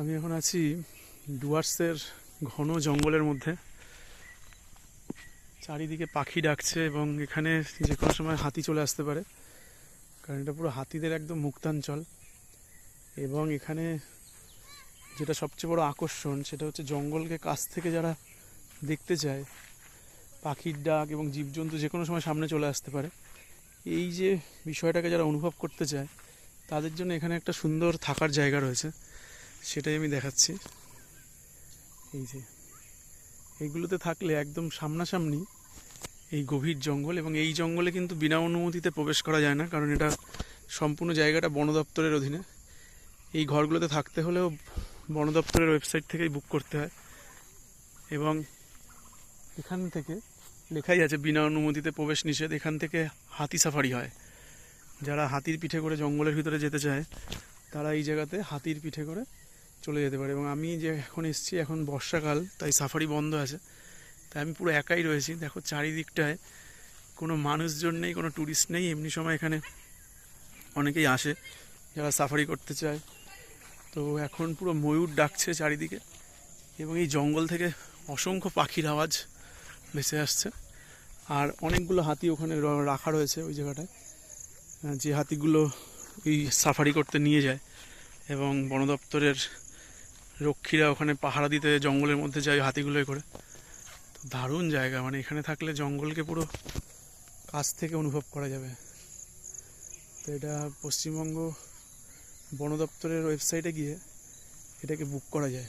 আমি এখন আছি ডুয়ার্সের ঘন জঙ্গলের মধ্যে। চারিদিকে পাখি ডাকছে এবং এখানে যে কোনো সময় হাতি চলে আসতে পারে, কারণ এটা পুরো হাতিদের একদম মুক্তাঞ্চল। এবং এখানে যেটা সবচেয়ে বড় আকর্ষণ, সেটা হচ্ছে জঙ্গলকে কাছ থেকে যারা দেখতে চায়, পাখির ডাক এবং জীবজন্তু যে কোনো সময় সামনে চলে আসতে পারে, এই যে বিষয়টাকে যারা অনুভব করতে চায়, তাদের জন্য এখানে একটা সুন্দর থাকার জায়গা রয়েছে। সেটাই আমি দেখাচ্ছি। এই যে এইগুলোতে থাকলে একদম সামনাসামনি এই গভীর জঙ্গল এবং এই জঙ্গলে কিন্তু বিনা অনুমতিতে প্রবেশ করা যায় না, কারণ এটা সম্পূর্ণ জায়গাটা বন দপ্তরের অধীনে। এই ঘরগুলোতে থাকতে হলেও বন দপ্তরের ওয়েবসাইট থেকেই বুক করতে হয়। এবং এখান থেকে লেখাই আছে, বিনা অনুমতিতে প্রবেশ নিষেধ। এখান থেকে হাতি সাফারি হয়। যারা হাতির পিঠে করে জঙ্গলের ভিতরে যেতে চায়, তারা এই জায়গাতে হাতির পিঠে করে চলে যেতে পারে। এবং আমি যে এখন এসেছি, এখন বর্ষাকাল, তাই সাফারি বন্ধ আছে। তাই আমি পুরো একাই রয়েছি। দেখো চারিদিকটায় কোনো মানুষজন নেই, কোনো ট্যুরিস্ট নেই। এমনি সময় এখানে অনেকেই আসে, যারা সাফারি করতে চায়। তো এখন পুরো ময়ূর ডাকছে চারিদিকে এবং এই জঙ্গল থেকে অসংখ্য পাখির আওয়াজ ভেসে আসছে। আর অনেকগুলো হাতি ওখানে রাখা রয়েছে ওই জায়গাটায়। যে হাতিগুলো ওই সাফারি করতে নিয়ে যায় এবং বন দপ্তরের রক্ষীরা ওখানে পাহারা দিতে জঙ্গলের মধ্যে যায় হাতিগুলোই করে। তো দারুণ জায়গা মানে এখানে থাকলে জঙ্গলকে পুরো কাছ থেকে অনুভব করা যাবে। তো এটা পশ্চিমবঙ্গ বন দপ্তরের ওয়েবসাইটে গিয়ে এটাকে বুক করা যায়।